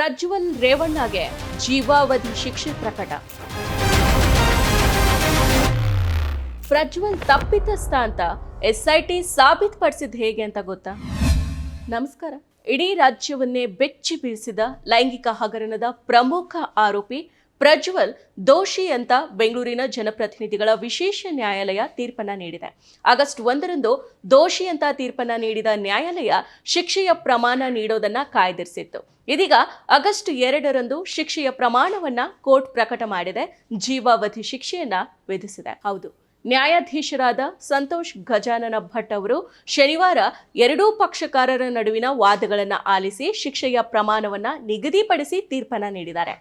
ಪ್ರಜ್ವಲ್ ರೇವಣ್ಣಗೆ ಜೀವಾವಧಿ ಶಿಕ್ಷೆ ಪ್ರಕಟ. ಪ್ರಜ್ವಲ್ ತಪ್ಪಿತಸ್ಥ ಅಂತ ಎಸ್ಐಟಿ ಸಾಬೀತುಪಡಿಸಿದ್ ಹೇಗೆ ಅಂತ ಗೊತ್ತಾ? ನಮಸ್ಕಾರ. ಇಡೀ ರಾಜ್ಯವನ್ನೇ ಬೆಚ್ಚಿ ಬೀಳಿಸಿದ ಲೈಂಗಿಕ ಹಗರಣದ ಪ್ರಮುಖ ಆರೋಪಿ ಪ್ರಜ್ವಲ್ ದೋಷಿ ಅಂತ ಬೆಂಗಳೂರಿನ ಜನಪ್ರತಿನಿಧಿಗಳ ವಿಶೇಷ ನ್ಯಾಯಾಲಯ ತೀರ್ಪನ್ನ ನೀಡಿದೆ. ಆಗಸ್ಟ್ ಒಂದರಂದು ದೋಷಿ ಅಂತ ತೀರ್ಪನ್ನ ನೀಡಿದ ನ್ಯಾಯಾಲಯ ಶಿಕ್ಷೆಯ ಪ್ರಮಾಣ ನೀಡೋದನ್ನ ಕಾಯ್ದಿರಿಸಿತ್ತು. ಇದೀಗ ಆಗಸ್ಟ್ ಎರಡರಂದು ಶಿಕ್ಷೆಯ ಪ್ರಮಾಣವನ್ನ ಕೋರ್ಟ್ ಪ್ರಕಟ ಮಾಡಿದೆ. ಜೀವಾವಧಿ ಶಿಕ್ಷೆಯನ್ನ ವಿಧಿಸಿದೆ. ಹೌದು. ನ್ಯಾಯಾಧೀಶರಾದ ಸಂತೋಷ್ ಗಜಾನನ ಭಟ್ ಅವರು ಶನಿವಾರ ಎರಡೂ ಪಕ್ಷಕಾರರ ನಡುವಿನ ವಾದಗಳನ್ನು ಆಲಿಸಿ ಶಿಕ್ಷೆಯ ಪ್ರಮಾಣವನ್ನ ನಿಗದಿಪಡಿಸಿ ತೀರ್ಪನ್ನು ನೀಡಿದ್ದಾರೆ.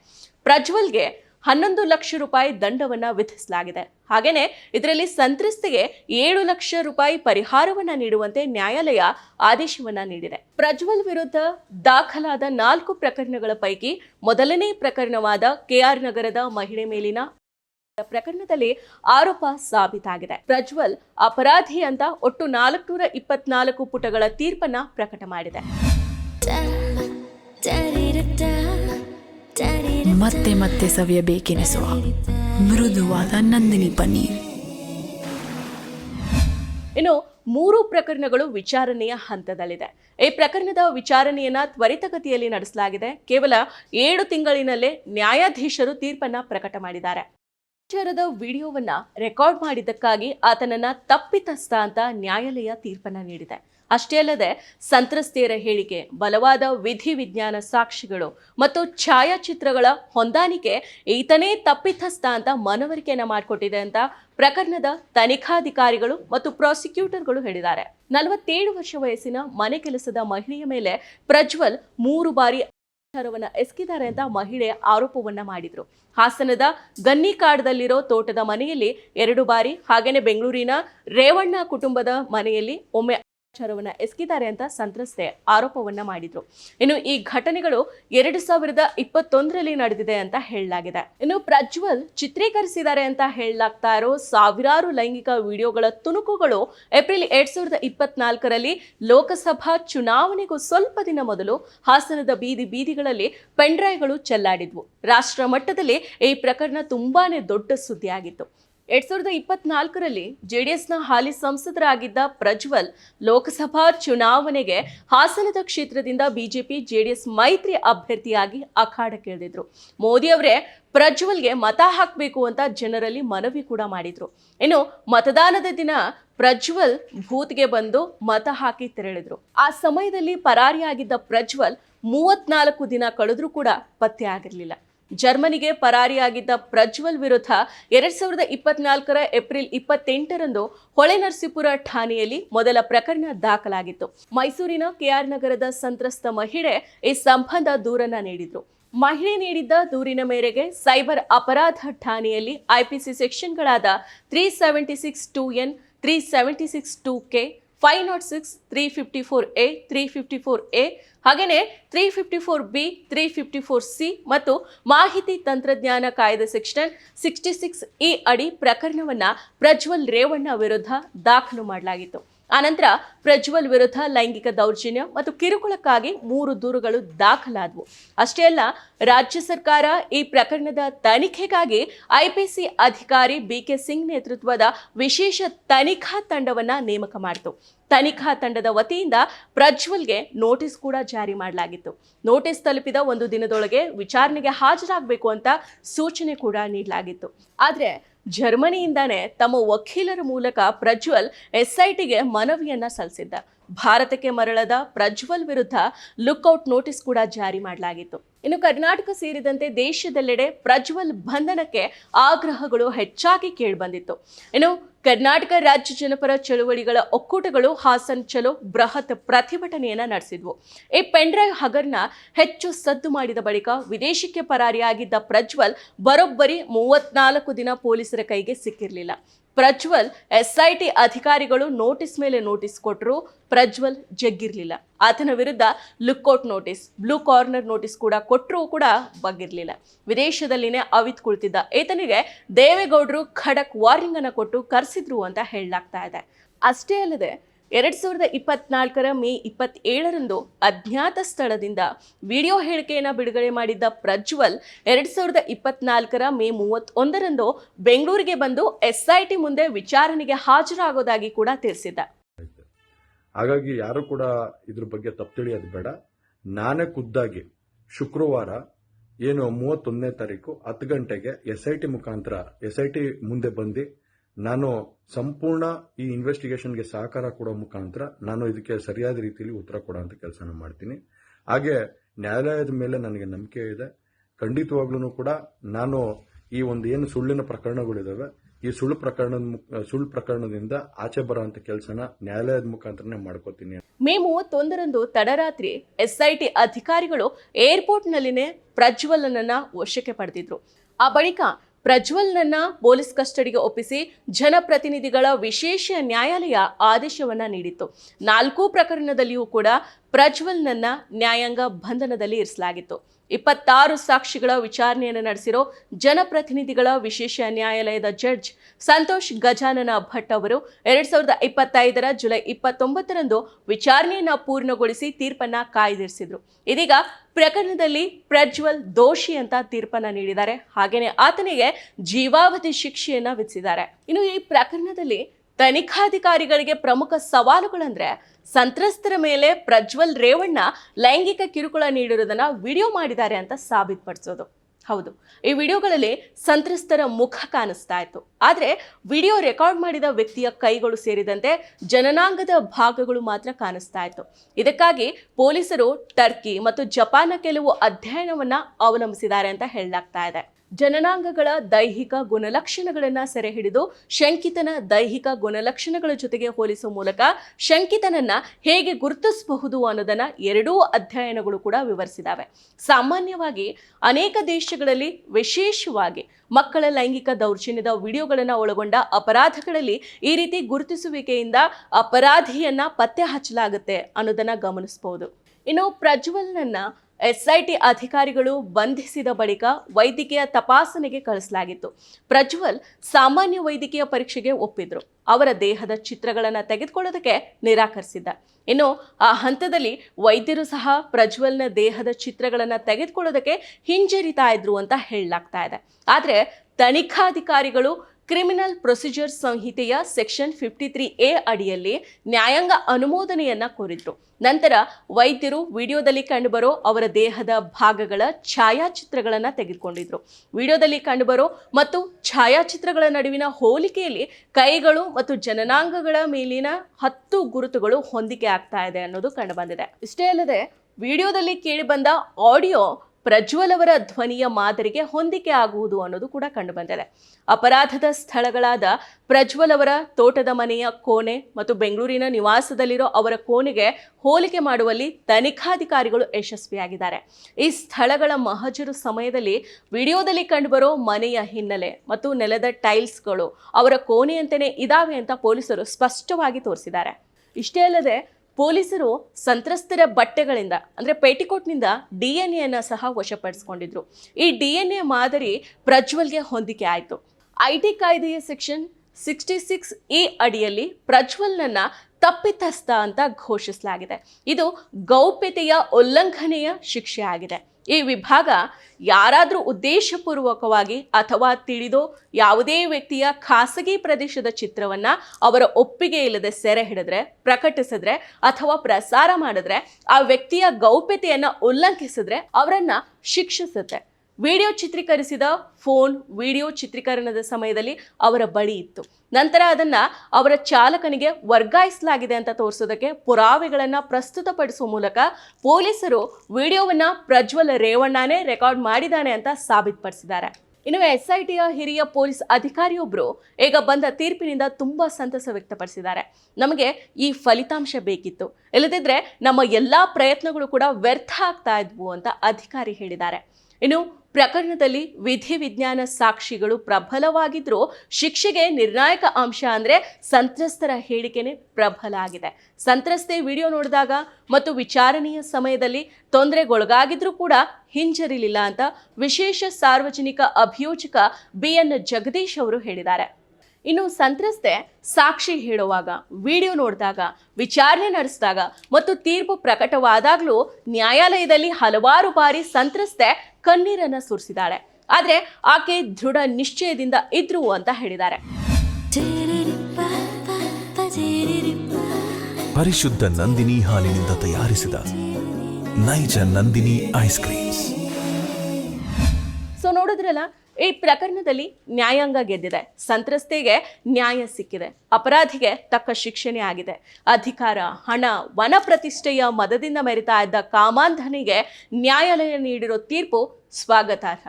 ಪ್ರಜ್ವಲ್ಗೆ ಹನ್ನೊಂದು ಲಕ್ಷ ರೂಪಾಯಿ ದಂಡವನ್ನ ವಿಧಿಸಲಾಗಿದೆ. ಹಾಗೆಯೇ ಇದರಲ್ಲಿ ಸಂತ್ರಸ್ತೆಗೆ ಏಳು ಲಕ್ಷ ರೂಪಾಯಿ ಪರಿಹಾರವನ್ನ ನೀಡುವಂತೆ ನ್ಯಾಯಾಲಯ ಆದೇಶವನ್ನ ನೀಡಿದೆ. ಪ್ರಜ್ವಲ್ ವಿರುದ್ಧ ದಾಖಲಾದ ನಾಲ್ಕು ಪ್ರಕರಣಗಳ ಪೈಕಿ ಮೊದಲನೇ ಪ್ರಕರಣವಾದ ಕೆಆರ್ ನಗರದ ಮಹಿಳೆ ಮೇಲಿನ ಪ್ರಕರಣದಲ್ಲಿ ಆರೋಪ ಸಾಬೀತಾಗಿದೆ. ಪ್ರಜ್ವಲ್ ಅಪರಾಧಿ ಅಂತ ಒಟ್ಟು ನಾಲ್ಕುನೂರ ಇಪ್ಪತ್ನಾಲ್ಕು ಪುಟಗಳ ತೀರ್ಪನ್ನ ಪ್ರಕಟ ಮಾಡಿದೆ. ಮತ್ತೆ ಮತ್ತೆ ಸವಿಯಬೇಕೆನಿಸುವ ಮೃದುವಾದ ನಂದಿನಿ ಪನ್ನೀರ್. ಇನ್ನು ಮೂರು ಪ್ರಕರಣಗಳು ವಿಚಾರಣೆಯ ಹಂತದಲ್ಲಿದೆ. ಈ ಪ್ರಕರಣದ ವಿಚಾರಣೆಯನ್ನ ತ್ವರಿತಗತಿಯಲ್ಲಿ ನಡೆಸಲಾಗಿದೆ. ಕೇವಲ ಏಳು ತಿಂಗಳಿನಲ್ಲೇ ನ್ಯಾಯಾಧೀಶರು ತೀರ್ಪನ್ನ ಪ್ರಕಟ ಮಾಡಿದ್ದಾರೆ. ವಿಚಾರದ ವಿಡಿಯೋವನ್ನ ರೆಕಾರ್ಡ್ ಮಾಡಿದ್ದಕ್ಕಾಗಿ ಆತನನ್ನ ತಪ್ಪಿತಸ್ಥ ಅಂತ ನ್ಯಾಯಾಲಯ ತೀರ್ಪನ್ನ ನೀಡಿದೆ. ಅಷ್ಟೇ ಅಲ್ಲದೆ ಸಂತ್ರಸ್ತೆಯರ ಹೇಳಿಕೆ, ಬಲವಾದ ವಿಧಿವಿಜ್ಞಾನ ಸಾಕ್ಷಿಗಳು ಮತ್ತು ಛಾಯಾಚಿತ್ರಗಳ ಹೊಂದಾಣಿಕೆ ಈತನೇ ತಪ್ಪಿತಸ್ಥ ಅಂತ ಮನವರಿಕೆಯನ್ನ ಮಾಡಿಕೊಟ್ಟಿದೆ ಅಂತ ಪ್ರಕರಣದ ತನಿಖಾಧಿಕಾರಿಗಳು ಮತ್ತು ಪ್ರಾಸಿಕ್ಯೂಟರ್ಗಳು ಹೇಳಿದ್ದಾರೆ. ನಲವತ್ತೇಳು ವರ್ಷ ವಯಸ್ಸಿನ ಮನೆ ಕೆಲಸದ ಮಹಿಳೆಯ ಮೇಲೆ ಪ್ರಜ್ವಲ್ ಮೂರು ಬಾರಿ ಅತ್ಯಾಚಾರವನ್ನ ಎಸಗಿದ್ದಾರೆ ಅಂತ ಮಹಿಳೆ ಆರೋಪವನ್ನ ಮಾಡಿದ್ರು. ಹಾಸನದ ಗನ್ನಿಕಾಡದಲ್ಲಿರೋ ತೋಟದ ಮನೆಯಲ್ಲಿ ಎರಡು ಬಾರಿ, ಹಾಗೇನೆ ಬೆಂಗಳೂರಿನ ರೇವಣ್ಣ ಕುಟುಂಬದ ಮನೆಯಲ್ಲಿ ಒಮ್ಮೆ ಅತ್ಯಾಚಾರವನ್ನ ಎಸಗಿದ್ದಾರೆ ಅಂತ ಸಂತ್ರಸ್ತೆ ಆರೋಪವನ್ನ ಮಾಡಿದ್ರು. ಇನ್ನು ಈ ಘಟನೆಗಳು ಎರಡು ಸಾವಿರದ ಇಪ್ಪತ್ತೊಂದರಲ್ಲಿ ನಡೆದಿದೆ ಅಂತ ಹೇಳಲಾಗಿದೆ. ಇನ್ನು ಪ್ರಜ್ವಲ್ ಚಿತ್ರೀಕರಿಸಿದ್ದಾರೆ ಅಂತ ಹೇಳಲಾಗ್ತಾ ಇರೋ ಸಾವಿರಾರು ಲೈಂಗಿಕ ವಿಡಿಯೋಗಳ ತುಣುಕುಗಳು ಏಪ್ರಿಲ್ ಎರಡ್ ಸಾವಿರದ ಇಪ್ಪತ್ನಾಲ್ಕರಲ್ಲಿ ಲೋಕಸಭಾ ಚುನಾವಣೆಗೂ ಸ್ವಲ್ಪ ದಿನ ಮೊದಲು ಹಾಸನದ ಬೀದಿ ಬೀದಿಗಳಲ್ಲಿ ಪೆಂಡ್ರೈವ್ಗಳು ಚೆಲ್ಲಾಡಿದ್ವು. ರಾಷ್ಟ್ರ ಮಟ್ಟದಲ್ಲಿ ಈ ಪ್ರಕರಣ ತುಂಬಾನೇ ದೊಡ್ಡ ಸುದ್ದಿಯಾಗಿತ್ತು. ಎರಡ್ ಸಾವಿರದ ಇಪ್ಪತ್ನಾಲ್ಕರಲ್ಲಿ ಜೆಡಿಎಸ್ನ ಹಾಲಿ ಸಂಸದರಾಗಿದ್ದ ಪ್ರಜ್ವಲ್ ಲೋಕಸಭಾ ಚುನಾವಣೆಗೆ ಹಾಸನದ ಕ್ಷೇತ್ರದಿಂದ ಬಿಜೆಪಿ ಜೆಡಿಎಸ್ ಮೈತ್ರಿ ಅಭ್ಯರ್ಥಿಯಾಗಿ ಅಖಾಡಕ್ಕಿಳಿದಿದ್ರು ಮೋದಿ ಅವರೇ ಪ್ರಜ್ವಲ್ಗೆ ಮತ ಹಾಕಬೇಕು ಅಂತ ಜನರಲ್ಲಿ ಮನವಿ ಕೂಡ ಮಾಡಿದ್ರು. ಇನ್ನು ಮತದಾನದ ದಿನ ಪ್ರಜ್ವಲ್ ಬೂತ್ಗೆ ಬಂದು ಮತ ಹಾಕಿ ತೆರಳಿದ್ರು. ಆ ಸಮಯದಲ್ಲಿ ಪರಾರಿಯಾಗಿದ್ದ ಪ್ರಜ್ವಲ್ ಮೂವತ್ನಾಲ್ಕು ದಿನ ಕಳೆದ್ರೂ ಕೂಡ ಪತ್ತೆ ಆಗಿರಲಿಲ್ಲ. ಜರ್ಮನಿಗೆ ಪರಾರಿಯಾಗಿದ್ದ ಪ್ರಜ್ವಲ್ ವಿರುದ್ಧ ಎರಡ್ ಸಾವಿರದ ಇಪ್ಪತ್ನಾಲ್ಕರ ಏಪ್ರಿಲ್ ಇಪ್ಪತ್ತೆಂಟರಂದು ಹೊಳೆನರಸೀಪುರ ಠಾಣೆಯಲ್ಲಿ ಮೊದಲ ಪ್ರಕರಣ ದಾಖಲಾಗಿತ್ತು. ಮೈಸೂರಿನ ಕೆಆರ್ ನಗರದ ಸಂತ್ರಸ್ತ ಮಹಿಳೆ ಈ ಸಂಬಂಧ ದೂರನ್ನ ನೀಡಿದ್ರು. ಮಹಿಳೆ ನೀಡಿದ್ದ ದೂರಿನ ಮೇರೆಗೆ ಸೈಬರ್ ಅಪರಾಧ ಠಾಣೆಯಲ್ಲಿ IPC ಸೆಕ್ಷನ್ಗಳಾದ three seventy six two N, three seventy six two K five nought six three fifty four A three fifty four A ಹಾಗೆಯೇ three fifty four B three fifty four C ಮತ್ತು ಮಾಹಿತಿ ತಂತ್ರಜ್ಞಾನ ಕಾಯ್ದೆ section sixty six E ಅಡಿ ಪ್ರಕರಣವನ್ನು ಪ್ರಜ್ವಲ್ ರೇವಣ್ಣ ವಿರುದ್ಧ ದಾಖಲು ಮಾಡಲಾಗಿತ್ತು. ಆನಂತರ ಪ್ರಜ್ವಲ್ ವಿರುದ್ಧ ಲೈಂಗಿಕ ದೌರ್ಜನ್ಯ ಮತ್ತು ಕಿರುಕುಳಕ್ಕಾಗಿ ಮೂರು ದೂರುಗಳು ದಾಖಲಾದವು. ಅಷ್ಟೇ ಅಲ್ಲ, ರಾಜ್ಯ ಸರ್ಕಾರ ಈ ಪ್ರಕರಣದ ತನಿಖೆಗಾಗಿ ಐಪಿಸಿ ಅಧಿಕಾರಿ ಬಿ ಕೆ ಸಿಂಗ್ ನೇತೃತ್ವದ ವಿಶೇಷ ತನಿಖಾ ತಂಡವನ್ನ ನೇಮಕ ಮಾಡಿತು. ತನಿಖಾ ತಂಡದ ವತಿಯಿಂದ ಪ್ರಜ್ವಲ್ಗೆ ನೋಟಿಸ್ ಕೂಡ ಜಾರಿ ಮಾಡಲಾಗಿತ್ತು. ನೋಟಿಸ್ ತಲುಪಿದ ಒಂದು ದಿನದೊಳಗೆ ವಿಚಾರಣೆಗೆ ಹಾಜರಾಗಬೇಕು ಅಂತ ಸೂಚನೆ ಕೂಡ ನೀಡಲಾಗಿತ್ತು. ಆದರೆ ಜರ್ಮನಿಯಿಂದಾನೇ ತಮ್ಮ ವಕೀಲರ ಮೂಲಕ ಪ್ರಜ್ವಲ್ ಎಸ್ಐಟಿಗೆ ಮನವಿಯನ್ನ ಸಲ್ಲಿಸಿದ್ದ ಭಾರತಕ್ಕೆ ಮರಳದ ಪ್ರಜ್ವಲ್ ವಿರುದ್ಧ ಲುಕ್ಔಟ್ ನೋಟಿಸ್ ಕೂಡ ಜಾರಿ ಮಾಡಲಾಗಿತ್ತು. ಇನ್ನು ಕರ್ನಾಟಕ ಸೇರಿದಂತೆ ದೇಶದೆಲ್ಲೆಡೆ ಪ್ರಜ್ವಲ್ ಬಂಧನಕ್ಕೆ ಆಗ್ರಹಗಳು ಹೆಚ್ಚಾಗಿ ಕೇಳಿಬಂದಿತ್ತು. ಇನ್ನು ಕರ್ನಾಟಕ ರಾಜ್ಯ ಜನಪರ ಚಳುವಳಿಗಳ ಒಕ್ಕೂಟಗಳು ಹಾಸನ್ ಚಲೋ ಬೃಹತ್ ಪ್ರತಿಭಟನೆಯನ್ನ ನಡೆಸಿದ್ವು. ಈ ಪೆಂಡ್ರೈವ್ ಹಗರ್ನ ಹೆಚ್ಚು ಸದ್ದು ಮಾಡಿದ ಬಳಿಕ ವಿದೇಶಕ್ಕೆ ಪರಾರಿಯಾಗಿದ್ದ ಪ್ರಜ್ವಲ್ ಬರೋಬ್ಬರಿ ಮೂವತ್ನಾಲ್ಕು ದಿನ ಪೊಲೀಸರ ಕೈಗೆ ಸಿಕ್ಕಿರಲಿಲ್ಲ. ಪ್ರಜ್ವಲ್ ಎಸ್ಐಟಿ ಅಧಿಕಾರಿಗಳು ನೋಟಿಸ್ ಮೇಲೆ ನೋಟಿಸ್ ಕೊಟ್ಟರು ಪ್ರಜ್ವಲ್ ಜಗ್ಗಿರ್ಲಿಲ್ಲ. ಆತನ ವಿರುದ್ಧ lookout notice, blue corner notice ಕೂಡ ಕೊಟ್ಟರೂ ಕೂಡ ಬಗ್ಗಿರ್ಲಿಲ್ಲ. ವಿದೇಶದಲ್ಲಿನೇ ಅವಿತ್ ಕುಳಿತಿದ್ದ. ಈತನಿಗೆ ದೇವೇಗೌಡರು ಖಡಕ್ ವಾರ್ನಿಂಗ್ ಅನ್ನ ಕೊಟ್ಟು ಕರೆಸಿದ್ರು ಅಂತ ಹೇಳಲಾಗ್ತಾ ಇದೆ. ಅಷ್ಟೇ ಅಲ್ಲದೆ ಎರಡ್ ಸಾವಿರದ ಇಪ್ಪತ್ನಾಲ್ಕರ ಮೇ ಇಪ್ಪತ್ತೇಳರಂದು ಅಜ್ಞಾತ ಸ್ಥಳದಿಂದ ವಿಡಿಯೋ ಹೇಳಿಕೆಯನ್ನು ಬಿಡುಗಡೆ ಮಾಡಿದ್ದ ಪ್ರಜ್ವಲ್ ಎರಡು ಸಾವಿರದ ಇಪ್ಪತ್ನಾಲ್ಕರ ಮೇ ಮೂವತ್ತೊಂದರಂದು ಬೆಂಗಳೂರಿಗೆ ಬಂದು ಎಸ್ಐಟಿ ಮುಂದೆ ವಿಚಾರಣೆಗೆ ಹಾಜರಾಗೋದಾಗಿ ಕೂಡ ತಿಳಿಸಿದ್ದ. ಹಾಗಾಗಿ ಯಾರು ಕೂಡ ಇದ್ರ ಬಗ್ಗೆ ತಪ್ಪು ತಿಳಿಯೋದು ಬೇಡ. ನಾನೇ ಖುದ್ದಾಗಿ ಶುಕ್ರವಾರ ಏನು ಮೂವತ್ತೊಂದನೇ ತಾರೀಕು ಹತ್ತು ಗಂಟೆಗೆ ಎಸ್ ಐ ಟಿ ಮುಖಾಂತರ ಎಸ್ ಐ ಟಿ ಮುಂದೆ ಬಂದು ನಾನು ಸಂಪೂರ್ಣ ಈ ಇನ್ವೆಸ್ಟಿಗೇಷನ್ಗೆ ಸಹಕಾರ ಕೊಡೋ ಮುಖಾಂತರ ನಾನು ಇದಕ್ಕೆ ಸರಿಯಾದ ರೀತಿಯಲ್ಲಿ ಉತ್ತರ ಕೊಡೋಂಥ ಕೆಲಸನ ಮಾಡ್ತೀನಿ. ಹಾಗೆ ನ್ಯಾಯಾಲಯದ ಮೇಲೆ ನನಗೆ ನಂಬಿಕೆ ಇದೆ. ಖಂಡಿತವಾಗ್ಲೂ ಕೂಡ ನಾನು ಈ ಒಂದು ಏನು ಸುಳ್ಳಿನ ಪ್ರಕರಣಗಳಿದಾವೆ, ಈ ಸುಳ್ಳು ಪ್ರಕರಣದ ಮು- ಸುಳ್ಳು ಪ್ರಕರಣದಿಂದ ಆಚೆ ಬರುವಂತ ಕೆಲಸನ ನ್ಯಾಯಾಲಯದ ಮುಖಾಂತರನೇ ಮಾಡ್ಕೋತೀನಿ. ಮೇ ಮೂವತ್ತೊಂದರಂದು ತಡರಾತ್ರಿ ಎಸ್ಐಟಿ ಅಧಿಕಾರಿಗಳು ಏರ್ಪೋರ್ಟ್ನಲ್ಲಿನೇ ಪ್ರಜ್ವಲನನ್ನ ವಶಕ್ಕೆ ಪಡೆದಿದ್ರು. ಆ ಬಳಿಕ ಪ್ರಜ್ವಲ್ನನ್ನ ಪೊಲೀಸ್ ಕಸ್ಟಡಿಗೆ ಒಪ್ಪಿಸಿ ಜನಪ್ರತಿನಿಧಿಗಳ ವಿಶೇಷ ನ್ಯಾಯಾಲಯ ಆದೇಶವನ್ನ ನೀಡಿತ್ತು. ನಾಲ್ಕು ಪ್ರಕರಣದಲ್ಲಿಯೂ ಕೂಡ ಪ್ರಜ್ವಲ್ನನ್ನ ನ್ಯಾಯಾಂಗ ಬಂಧನದಲ್ಲಿ ಇರಿಸಲಾಗಿತ್ತು. ಇಪ್ಪತ್ತಾರು ಸಾಕ್ಷಿಗಳ ವಿಚಾರಣೆಯನ್ನು ನಡೆಸಿರೋ ಜನಪ್ರತಿನಿಧಿಗಳ ವಿಶೇಷ ನ್ಯಾಯಾಲಯದ ಜಡ್ಜ್ ಸಂತೋಷ್ ಗಜಾನನ ಭಟ್ ಅವರು ಎರಡ್ ಸಾವಿರದ ಇಪ್ಪತ್ತೈದರ ಜುಲೈ ಇಪ್ಪತ್ತೊಂಬತ್ತರಂದು ವಿಚಾರಣೆಯನ್ನು ಪೂರ್ಣಗೊಳಿಸಿ ತೀರ್ಪನ್ನ ಕಾಯ್ದಿರಿಸಿದ್ರು. ಇದೀಗ ಪ್ರಕರಣದಲ್ಲಿ ಪ್ರಜ್ವಲ್ ದೋಷಿ ಅಂತ ತೀರ್ಪನ್ನ ನೀಡಿದ್ದಾರೆ. ಹಾಗೆಯೇ ಆತನಿಗೆ ಜೀವಾವಧಿ ಶಿಕ್ಷೆಯನ್ನ ವಿಧಿಸಿದ್ದಾರೆ. ಇನ್ನು ಈ ಪ್ರಕರಣದಲ್ಲಿ ತನಿಖಾಧಿಕಾರಿಗಳಿಗೆ ಪ್ರಮುಖ ಸವಾಲುಗಳಂದ್ರೆ ಸಂತ್ರಸ್ತರ ಮೇಲೆ ಪ್ರಜ್ವಲ್ ರೇವಣ್ಣ ಲೈಂಗಿಕ ಕಿರುಕುಳ ನೀಡಿರೋದನ್ನ ವಿಡಿಯೋ ಮಾಡಿದ್ದಾರೆ ಅಂತ ಸಾಬೀತುಪಡಿಸೋದು. ಹೌದು, ಈ ವಿಡಿಯೋಗಳಲ್ಲಿ ಸಂತ್ರಸ್ತರ ಮುಖ ಕಾಣಿಸ್ತಾ ಇತ್ತು. ಆದರೆ ವಿಡಿಯೋ ರೆಕಾರ್ಡ್ ಮಾಡಿದ ವ್ಯಕ್ತಿಯ ಕೈಗಳು ಸೇರಿದಂತೆ ಜನನಾಂಗದ ಭಾಗಗಳು ಮಾತ್ರ ಕಾಣಿಸ್ತಾ ಇತ್ತು. ಇದಕ್ಕಾಗಿ ಪೊಲೀಸರು ಟರ್ಕಿ ಮತ್ತು ಜಪಾನ್ನ ಕೆಲವು ಅಧ್ಯಯನವನ್ನು ಅವಲಂಬಿಸಿದ್ದಾರೆ ಅಂತ ಹೇಳಲಾಗ್ತಾ ಇದೆ. ಜನನಾಂಗಗಳ ದೈಹಿಕ ಗುಣಲಕ್ಷಣಗಳನ್ನು ಸೆರೆ ಹಿಡಿದು ಶಂಕಿತನ ದೈಹಿಕ ಗುಣಲಕ್ಷಣಗಳ ಜೊತೆಗೆ ಹೋಲಿಸುವ ಮೂಲಕ ಶಂಕಿತನನ್ನ ಹೇಗೆ ಗುರುತಿಸಬಹುದು ಅನ್ನೋದನ್ನ ಎರಡೂ ಅಧ್ಯಯನಗಳು ಕೂಡ ವಿವರಿಸಿದಾವೆ. ಸಾಮಾನ್ಯವಾಗಿ ಅನೇಕ ದೇಶಗಳಲ್ಲಿ ವಿಶೇಷವಾಗಿ ಮಕ್ಕಳ ಲೈಂಗಿಕ ದೌರ್ಜನ್ಯದ ವಿಡಿಯೋಗಳನ್ನು ಒಳಗೊಂಡ ಅಪರಾಧಗಳಲ್ಲಿ ಈ ರೀತಿ ಗುರುತಿಸುವಿಕೆಯಿಂದ ಅಪರಾಧಿಯನ್ನ ಪತ್ತೆ ಹಚ್ಚಲಾಗುತ್ತೆ ಅನ್ನೋದನ್ನ ಗಮನಿಸಬಹುದು. ಇನ್ನು ಪ್ರಜ್ವಲ್ನನ್ನ ಎಸ್ಐಟಿ ಅಧಿಕಾರಿಗಳು ಬಂಧಿಸಿದ ಬಳಿಕ ವೈದ್ಯಕೀಯ ತಪಾಸಣೆಗೆ ಕಳಿಸಲಾಗಿತ್ತು. ಪ್ರಜ್ವಲ್ ಸಾಮಾನ್ಯ ವೈದ್ಯಕೀಯ ಪರೀಕ್ಷೆಗೆ ಒಪ್ಪಿದ್ರು. ಅವರ ದೇಹದ ಚಿತ್ರಗಳನ್ನು ತೆಗೆದುಕೊಳ್ಳೋದಕ್ಕೆ ನಿರಾಕರಿಸಿದ್ದ. ಇನ್ನು ಆ ಹಂತದಲ್ಲಿ ವೈದ್ಯರು ಸಹ ಪ್ರಜ್ವಲ್ನ ದೇಹದ ಚಿತ್ರಗಳನ್ನು ತೆಗೆದುಕೊಳ್ಳೋದಕ್ಕೆ ಹಿಂಜರಿತಾ ಇದ್ರು ಅಂತ ಹೇಳಲಾಗ್ತಾ ಇದೆ. ಆದರೆ ತನಿಖಾಧಿಕಾರಿಗಳು ಕ್ರಿಮಿನಲ್ ಪ್ರೊಸೀಜರ್ ಸಂಹಿತೆಯ ಸೆಕ್ಷನ್ ಫಿಫ್ಟಿ ತ್ರೀ ಎ ಅಡಿಯಲ್ಲಿ ನ್ಯಾಯಾಂಗ ಅನುಮೋದನೆಯನ್ನ ಕೋರಿದ್ರು ನಂತರ ವೈದ್ಯರು ವಿಡಿಯೋದಲ್ಲಿ ಕಂಡುಬರೋ ಅವರ ದೇಹದ ಭಾಗಗಳ ಛಾಯಾಚಿತ್ರಗಳನ್ನು ತೆಗೆದುಕೊಂಡಿದ್ರು. ವಿಡಿಯೋದಲ್ಲಿ ಕಂಡುಬರೋ ಮತ್ತು ಛಾಯಾಚಿತ್ರಗಳ ನಡುವಿನ ಹೋಲಿಕೆಯಲ್ಲಿ ಕೈಗಳು ಮತ್ತು ಜನನಾಂಗಗಳ ಮೇಲಿನ ಹತ್ತು ಗುರುತುಗಳು ಹೊಂದಿಕೆ ಆಗ್ತಾ ಇದೆ ಅನ್ನೋದು ಕಂಡುಬಂದಿದೆ. ಇಷ್ಟೇ ಅಲ್ಲದೆ ವಿಡಿಯೋದಲ್ಲಿ ಕೇಳಿಬಂದ ಆಡಿಯೋ ಪ್ರಜ್ವಲ್ ಅವರ ಧ್ವನಿಯ ಮಾದರಿಗೆ ಹೊಂದಿಕೆ ಆಗುವುದು ಅನ್ನೋದು ಕೂಡ ಕಂಡುಬಂದಿದೆ. ಅಪರಾಧದ ಸ್ಥಳಗಳಾದ ಪ್ರಜ್ವಲ್ ಅವರ ತೋಟದ ಮನೆಯ ಕೋಣೆ ಮತ್ತು ಬೆಂಗಳೂರಿನ ನಿವಾಸದಲ್ಲಿರೋ ಅವರ ಕೋಣೆಗೆ ಹೋಲಿಕೆ ಮಾಡುವಲ್ಲಿ ತನಿಖಾಧಿಕಾರಿಗಳು ಯಶಸ್ವಿಯಾಗಿದ್ದಾರೆ. ಈ ಸ್ಥಳಗಳ ಮಹಜರು ಸಮಯದಲ್ಲಿ ವಿಡಿಯೋದಲ್ಲಿ ಕಂಡುಬರೋ ಮನೆಯ ಹಿನ್ನೆಲೆ ಮತ್ತು ನೆಲದ ಟೈಲ್ಸ್ಗಳು ಅವರ ಕೋಣೆಯಂತೆಯೇ ಇದಾವೆ ಅಂತ ಪೊಲೀಸರು ಸ್ಪಷ್ಟವಾಗಿ ತೋರಿಸಿದ್ದಾರೆ. ಇಷ್ಟೇ ಅಲ್ಲದೆ ಪೊಲೀಸರು ಸಂತ್ರಸ್ತರ ಬಟ್ಟೆಗಳಿಂದ, ಅಂದರೆ ಪೇಟಿಕೋಟ್ನಿಂದ ಡಿ ಎನ್ ಎನ ಸಹ ವಶಪಡಿಸ್ಕೊಂಡಿದ್ರು. ಈ ಡಿ ಎನ್ ಎ ಮಾದರಿ ಪ್ರಜ್ವಲ್ಗೆ ಹೊಂದಿಕೆ ಆಯಿತು. ಐ ಟಿ ಕಾಯ್ದೆಯ ಸೆಕ್ಷನ್ ಸಿಕ್ಸ್ಟಿ ಸಿಕ್ಸ್ ಇ ಅಡಿಯಲ್ಲಿ ಪ್ರಜ್ವಲ್ನನ್ನ ತಪ್ಪಿತಸ್ಥ ಅಂತ ಘೋಷಿಸಲಾಗಿದೆ. ಇದು ಗೌಪ್ಯತೆಯ ಉಲ್ಲಂಘನೆಯ ಶಿಕ್ಷೆ ಆಗಿದೆ ಈ ವಿಭಾಗ ಯಾರಾದರೂ ಉದ್ದೇಶಪೂರ್ವಕವಾಗಿ ಅಥವಾ ತಿಳಿದೋ ಯಾವುದೇ ವ್ಯಕ್ತಿಯ ಖಾಸಗಿ ಪ್ರದೇಶದ ಚಿತ್ರವನ್ನ ಅವರ ಒಪ್ಪಿಗೆ ಇಲ್ಲದೆ ಸೆರೆ ಹಿಡಿದ್ರೆ, ಪ್ರಕಟಿಸಿದ್ರೆ ಅಥವಾ ಪ್ರಸಾರ ಮಾಡಿದ್ರೆ, ಆ ವ್ಯಕ್ತಿಯ ಗೌಪ್ಯತೆಯನ್ನು ಉಲ್ಲಂಘಿಸಿದ್ರೆ ಅವರನ್ನು ಶಿಕ್ಷಿಸುತ್ತೆ. ವಿಡಿಯೋ ಚಿತ್ರೀಕರಿಸಿದ ಫೋನ್ ವಿಡಿಯೋ ಚಿತ್ರೀಕರಣದ ಸಮಯದಲ್ಲಿ ಅವರ ಬಳಿ ಇತ್ತು. ನಂತರ ಅದನ್ನ ಅವರ ಚಾಲಕನಿಗೆ ವರ್ಗಾಯಿಸಲಾಗಿದೆ ಅಂತ ತೋರಿಸೋದಕ್ಕೆ ಪುರಾವೆಗಳನ್ನ ಪ್ರಸ್ತುತಪಡಿಸುವ ಮೂಲಕ ಪೊಲೀಸರು ವಿಡಿಯೋವನ್ನ ಪ್ರಜ್ವಲ್ ರೇವಣ್ಣನೇ ರೆಕಾರ್ಡ್ ಮಾಡಿದ್ದಾನೆ ಅಂತ ಸಾಬೀತುಪಡಿಸಿದ್ದಾರೆ. ಇನ್ನು ಎಸ್ ಐ ಟಿಯ ಹಿರಿಯ ಪೊಲೀಸ್ ಅಧಿಕಾರಿಯೊಬ್ಬರು ಈಗ ಬಂದ ತೀರ್ಪಿನಿಂದ ತುಂಬಾ ಸಂತಸ ವ್ಯಕ್ತಪಡಿಸಿದ್ದಾರೆ. ನಮಗೆ ಈ ಫಲಿತಾಂಶ ಬೇಕಿತ್ತು. ಇಲ್ಲದಿದ್ರೆ ನಮ್ಮ ಎಲ್ಲಾ ಪ್ರಯತ್ನಗಳು ಕೂಡ ವ್ಯರ್ಥ ಆಗ್ತಾ ಇದ್ವು ಅಂತ ಅಧಿಕಾರಿ ಹೇಳಿದ್ದಾರೆ. ಇನ್ನು ಪ್ರಕರಣದಲ್ಲಿ ವಿಧಿ ವಿಜ್ಞಾನ ಸಾಕ್ಷಿಗಳು ಪ್ರಬಲವಾಗಿದ್ದರೂ ಶಿಕ್ಷೆಗೆ ನಿರ್ಣಾಯಕ ಅಂಶ ಅಂದರೆ ಸಂತ್ರಸ್ತರ ಹೇಳಿಕೆನೇ ಪ್ರಬಲ ಆಗಿದೆ. ಸಂತ್ರಸ್ತೆ ವಿಡಿಯೋ ನೋಡಿದಾಗ ಮತ್ತು ವಿಚಾರಣೆಯ ಸಮಯದಲ್ಲಿ ತೊಂದರೆಗೊಳಗಾಗಿದ್ರೂ ಕೂಡ ಹಿಂಜರಿಲಿಲ್ಲ ಅಂತ ವಿಶೇಷ ಸಾರ್ವಜನಿಕ ಅಭಿಯೋಜಕ ಬಿ ಎನ್ ಜಗದೀಶ್ ಅವರು ಹೇಳಿದ್ದಾರೆ. ಇನ್ನು ಸಂತ್ರಸ್ತೆ ಸಾಕ್ಷಿ ಹೇಳುವಾಗ ವಿಡಿಯೋ ನೋಡಿದಾಗ ವಿಚಾರಣೆ ನಡೆಸಿದಾಗ ಮತ್ತು ತೀರ್ಪು ಪ್ರಕಟವಾದಾಗಲೂ ನ್ಯಾಯಾಲಯದಲ್ಲಿ ಹಲವಾರು ಬಾರಿ ಸಂತ್ರಸ್ತೆ ಕಣ್ಣೀರನ್ನು ಸುರಿಸಿದ್ದಾಳೆ ಆದರೆ ಆಕೆ ದೃಢ ನಿಶ್ಚಯದಿಂದ ಇದ್ರು ಅಂತ ಹೇಳಿದ್ದಾರೆ. ಪರಿಶುದ್ಧ ನಂದಿನಿ ಹಾಲಿನಿಂದ ತಯಾರಿಸಿದ ನೈಜ ನಂದಿನಿ ಐಸ್ ಕ್ರೀಮ್ಸ್. ಸೊ ನೋಡಿದ್ರಲ್ಲ ಈ ಪ್ರಕರಣದಲ್ಲಿ ನ್ಯಾಯಾಂಗ ಗೆದ್ದಿದೆ. ಸಂತ್ರಸ್ತೆಗೆ ನ್ಯಾಯ ಸಿಕ್ಕಿದೆ. ಅಪರಾಧಿಗೆ ತಕ್ಕ ಶಿಕ್ಷಣೆ ಆಗಿದೆ. ಅಧಿಕಾರ, ಹಣ, ವನ ಪ್ರತಿಷ್ಠೆಯ ಮದದಿಂದ ಮೆರಿತಾ ಇದ್ದ ಕಾಮಾಂಧನಿಗೆ ನ್ಯಾಯಾಲಯ ನೀಡಿರೋ ತೀರ್ಪು ಸ್ವಾಗತಾರ್ಹ.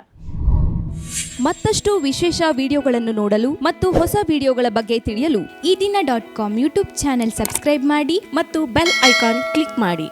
ಮತ್ತಷ್ಟು ವಿಶೇಷ ವಿಡಿಯೋಗಳನ್ನು ನೋಡಲು ಮತ್ತು ಹೊಸ ವಿಡಿಯೋಗಳ ಬಗ್ಗೆ ತಿಳಿಯಲು Ee Dina dot com YouTube channel subscribe ಮಾಡಿ ಮತ್ತು ಬೆಲ್ ಐಕಾನ್ ಕ್ಲಿಕ್ ಮಾಡಿ.